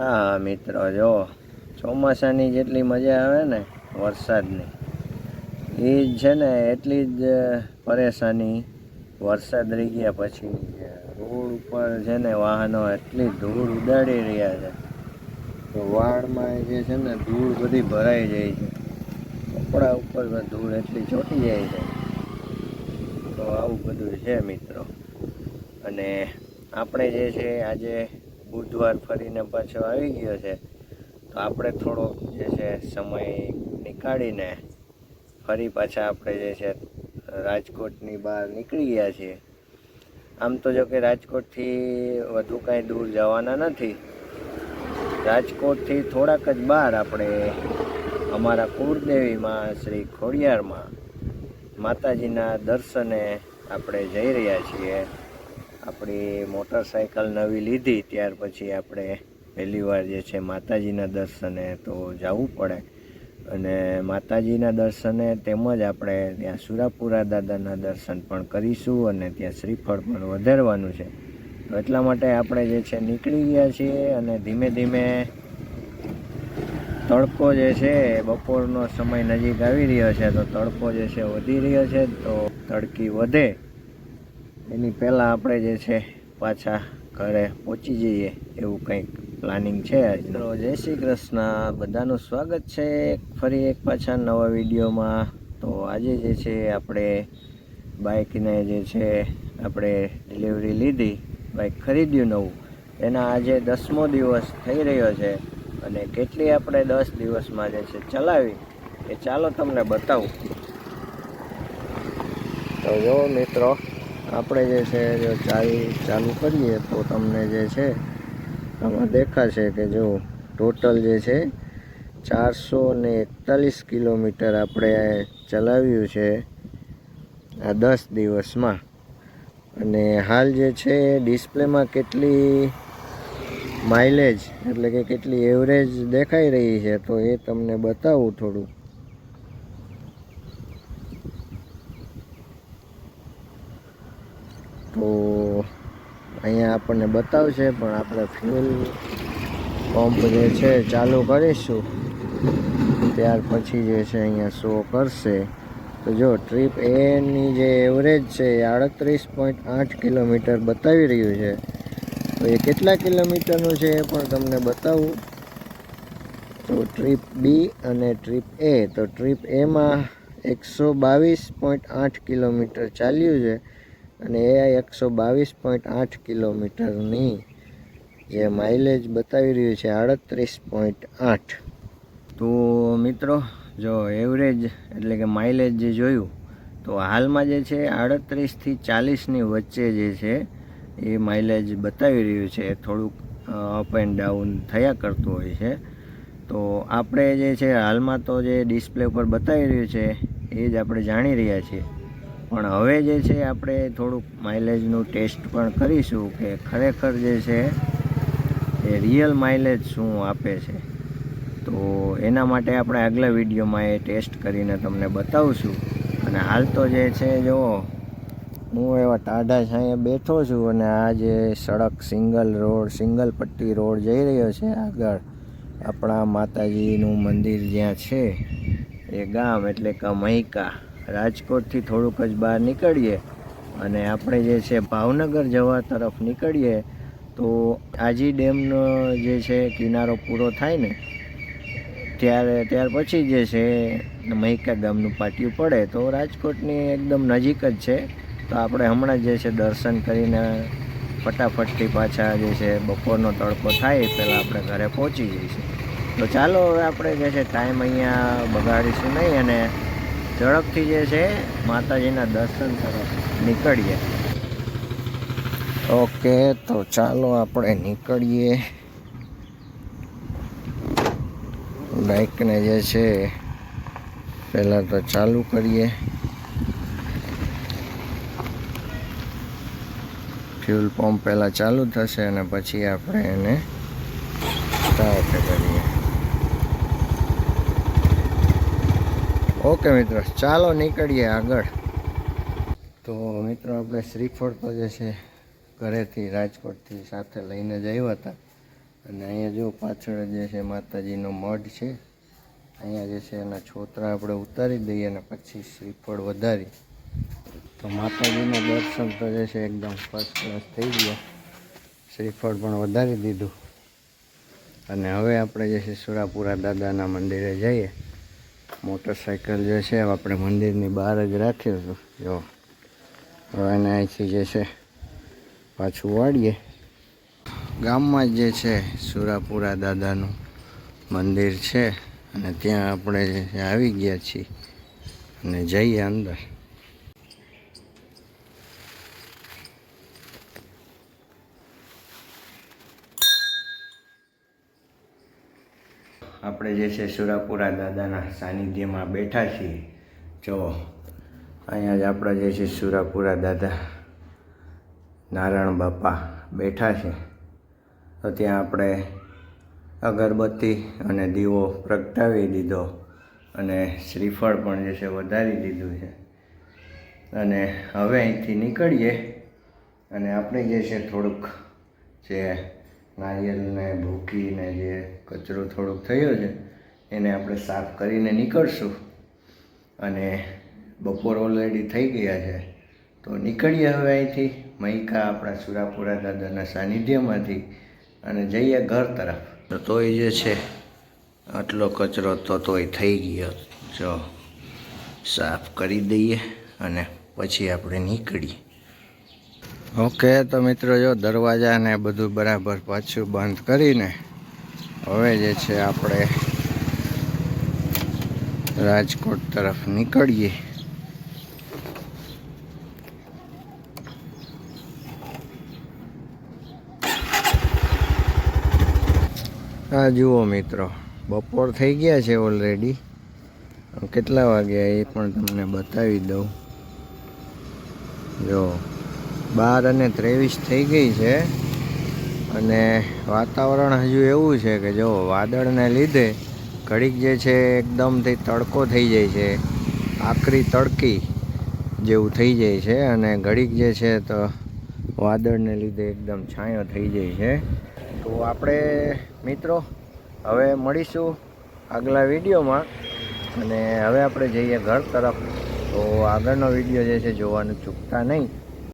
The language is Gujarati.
હા, મિત્રો, જો, ચોમાસાની જેટલી મજા આવે ને, વરસાદની, એ જ છે ને, એટલી જ પરેશાની વરસાદ રહી ગયા પછી રોડ ઉપર છે ને, વાહનો એટલી ધૂળ ઉડાડી રહ્યા છે. તો વાળમાં જે છે ને, ધૂળ બધી ભરાઈ જાય છે. કપડા ઉપર ધૂળ એટલી ચોટી જાય છે. તો આવું બધું છે, મિત્રો. અને આપણે જે છે, આજે બુધવાર ફરીને પાછો આવી ગયો છે. તો આપણે થોડોક જે છે સમય નીકાળીને ફરી પાછા આપણે જે છે રાજકોટની બહાર નીકળી ગયા છીએ. આમ તો જો કે રાજકોટથી વધુ કાંઈ દૂર જવાના નથી. રાજકોટથી થોડાક જ બહાર આપણે અમારા કુળદેવીમાં શ્રી ખોડિયારમાં માતાજીના દર્શને આપણે જઈ રહ્યા છીએ. આપણી મોટરસાઇકલ નવી લીધી, ત્યાર પછી આપણે પહેલી વાર જે છે માતાજીના દર્શને તો જવું પડે. અને માતાજીના દર્શને તેમજ આપણે ત્યાં સુરાપુરા દાદાના દર્શન પણ કરીશું અને ત્યાં શ્રીફળ પણ વધારવાનું છે. તો એટલા માટે આપણે જે છે નીકળી ગયા છીએ અને ધીમે ધીમે તડકો જે છે બપોરનો સમય નજીક આવી રહ્યો છે. તો તડકો જે છે વધી રહ્યો છે, તો તડકી વધે. એની પહેલાં આપણે જે છે પાછા ઘરે પહોંચી જઈએ એવું કંઈક પ્લાનિંગ છે આજનો. જય શ્રી કૃષ્ણ. બધાનું સ્વાગત છે ફરી એક પાછા નવા વિડીયોમાં. તો આજે જે છે આપણે બાઇકને જે છે આપણે ડિલિવરી લીધી, બાઇક ખરીદ્યું નવું. એના આજે દસમો દિવસ થઈ રહ્યો છે અને કેટલી આપણે દસ દિવસમાં જે છે ચલાવી એ ચાલો તમને બતાવું. તો જો મિત્રો આપણે જે છે, જો ચાવી ચાલુ કરીએ તો તમને જે છે, આમાં દેખાશે કે જો ટોટલ જે છે, ચારસો ને એકતાલીસ કિલોમીટર આપણે ચલાવ્યું છે આ દસ દિવસમાં. અને હાલ જે છે, ડિસ્પ્લેમાં કેટલી માઇલેજ એટલે કે કેટલી એવરેજ દેખાઈ રહી છે, તો એ તમને બતાવું થોડું તો અહીંયા આપણને બતાવશે, પણ આપણે ફ્યુલ પંપ જે છે ચાલુ કરીશું. ત્યાર પછી જે છે અહીંયા શો કરશે. તો જો ટ્રીપ એની જે એવરેજ છે એ આડત્રીસ પોઈન્ટ આઠ કિલોમીટર બતાવી રહ્યું છે. તો એ કેટલા કિલોમીટરનું છે એ પણ તમને બતાવું. તો ટ્રીપ બી અને ટ્રીપ એ તો ટ્રીપ એમાં એકસો બાવીસ પોઈન્ટ આઠ કિલોમીટર ચાલ્યું છે. અને એ એકસો બાવીસ પોઈન્ટ આઠ કિલોમીટરની જે માઇલેજ બતાવી રહ્યું છે, આડત્રીસ પોઈન્ટ આઠ. તો મિત્રો, જો એવરેજ એટલે કે માઇલેજ જે જોયું, તો હાલમાં જે છે, આડત્રીસથી ચાલીસની વચ્ચે જે છે, એ માઇલેજ બતાવી રહ્યું છે. થોડુંક અપ એન્ડ ડાઉન થયા કરતું હોય છે. તો આપણે જે છે, હાલમાં તો જે ડિસ્પ્લે ઉપર બતાવી રહ્યું છે, એ જ આપણે જાણી રહ્યા છીએ. પણ હવે જે છે આપણે થોડુંક માઇલેજનું ટેસ્ટ પણ કરીશું કે ખરેખર જે છે એ રિયલ માઇલેજ શું આપે છે. તો એના માટે આપણે આગલા વિડીયોમાં એ ટેસ્ટ કરીને તમને બતાવશું. અને હાલ તો જે છે, જો હું એવા ટાઢા છાંયે બેઠો છું અને આ જે સડક સિંગલ રોડ, સિંગલ પટ્ટી રોડ જઈ રહ્યો છે આગળ, આપણા માતાજીનું મંદિર જ્યાં છે, એ ગામ એટલે કે રાજકોટથી થોડુંક જ બહાર નીકળીએ અને આપણે જે છે ભાવનગર જવા તરફ નીકળીએ, તો આજી ડેમનો જે છે કિનારો પૂરો થાય ને, ત્યારે, ત્યાર પછી જે છે મહિકા ગામનું પાટિયું પડે, તો રાજકોટની એકદમ નજીક જ છે. તો આપણે હમણાં જે છે દર્શન કરીને ફટાફટથી પાછા જે છે બપોરનો તડકો થાય, પહેલાં આપણે ઘરે પહોંચી જઈશું. તો ચાલો હવે આપણે જે છે ટાઈમ અહીંયા બગાડીશું નહીં અને ઝડપથી જે છે, માતાજીના દર્શન તરફ નીકળીએ. ઓકે, તો ચાલો આપણે નીકળીએ. બાઇકને જે છે, પહેલાં તો ચાલુ કરીએ. ફ્યુલ પંપ પહેલાં ચાલુ થશે અને પછી આપણે એને સ્ટાર્ટ કરીએ. ઓકે મિત્રો, ચાલો નીકળીએ આગળ. તો મિત્રો, આપણે શ્રીફળ તો જે છે, ઘરેથી રાજકોટથી સાથે લઈને જ આવ્યા હતા. અને અહીંયા જો પાછળ જે છે, માતાજીનો મઢ છે. અહીંયા જે છે, એના છોતરા આપણે ઉતારી દઈએ અને પછી શ્રીફળ વધારી. તો માતાજીના દર્શન તો જે છે, એકદમ ફર્સ્ટ ક્લાસ થઈ ગયો. શ્રીફળ પણ વધારી દીધું. અને હવે આપણે જે છે, સુરાપુરા દાદાના મંદિરે જઈએ. મોટરસાઇકલ જે છે આપણે મંદિરની બહાર જ રાખ્યું છું. જો, હવે એને અહીંથી જે છે, પાછું વાળીએ. ગામમાં જ જે છે, સુરાપુરા દાદાનું મંદિર છે, અને ત્યાં આપણે આવી ગયા છીએ અને જઈએ અંદર. આપણે જે છે સુરાપુરા દાદાના સાનિધ્યમાં બેઠા છીએ. જો, અહીંયા જ આપણા જે છે સુરાપુરા દાદા નારાયણ બાપા બેઠા છે. તો ત્યાં આપણે અગરબત્તી અને દીવો પ્રગટાવી દીધો અને શ્રીફળ પણ જે છે વધારી દીધું છે. અને હવે અહીંથી નીકળીએ અને આપણે જે છે થોડુંક જે નારિયેળને ભૂકીને જે કચરો થોડોક થયો છે, એને આપણે સાફ કરીને નીકળશું. અને બપોર ઓલરેડી થઈ ગયા છે, તો નીકળીએ હવે અહીંથી. મૈકા આપણા સુરાપુરા દાદાના સાનિધ્યમાંથી અને જઈએ ઘર તરફ. તો તોય જે છે, આટલો કચરો તો તોય થઈ ગયો. જો સાફ કરી દઈએ અને પછી આપણે નીકળીએ. ઓકે, તો મિત્રો જો દરવાજાને બધું બરાબર પાછું બંધ કરીને હવે જે છે આપણે રાજકોટ તરફ નીકળીએ. હા જુઓ મિત્રો, બપોર થઈ ગયા છે ઓલરેડી કેટલા વાગ્યા એ પણ તમને બતાવી દઉં. જો બાર અને ત્રેવીસ થઈ ગઈ છે. અને વાતાવરણ હજુ એવું છે કે જો વાદળને લીધે ઘડીક જે છે એકદમથી તડકો થઈ જાય છે. આકરી તડકી જેવું થઈ જાય છે અને ઘડીક જે છે તો વાદળને લીધે એકદમ છાંયો થઈ જાય છે. તો આપણે મિત્રો હવે મળીશું આગલા વિડીયોમાં. અને હવે આપણે જઈએ ઘર તરફ. તો આગળનો વીડિયો જે છે જોવાનું ચૂકતા નહીં.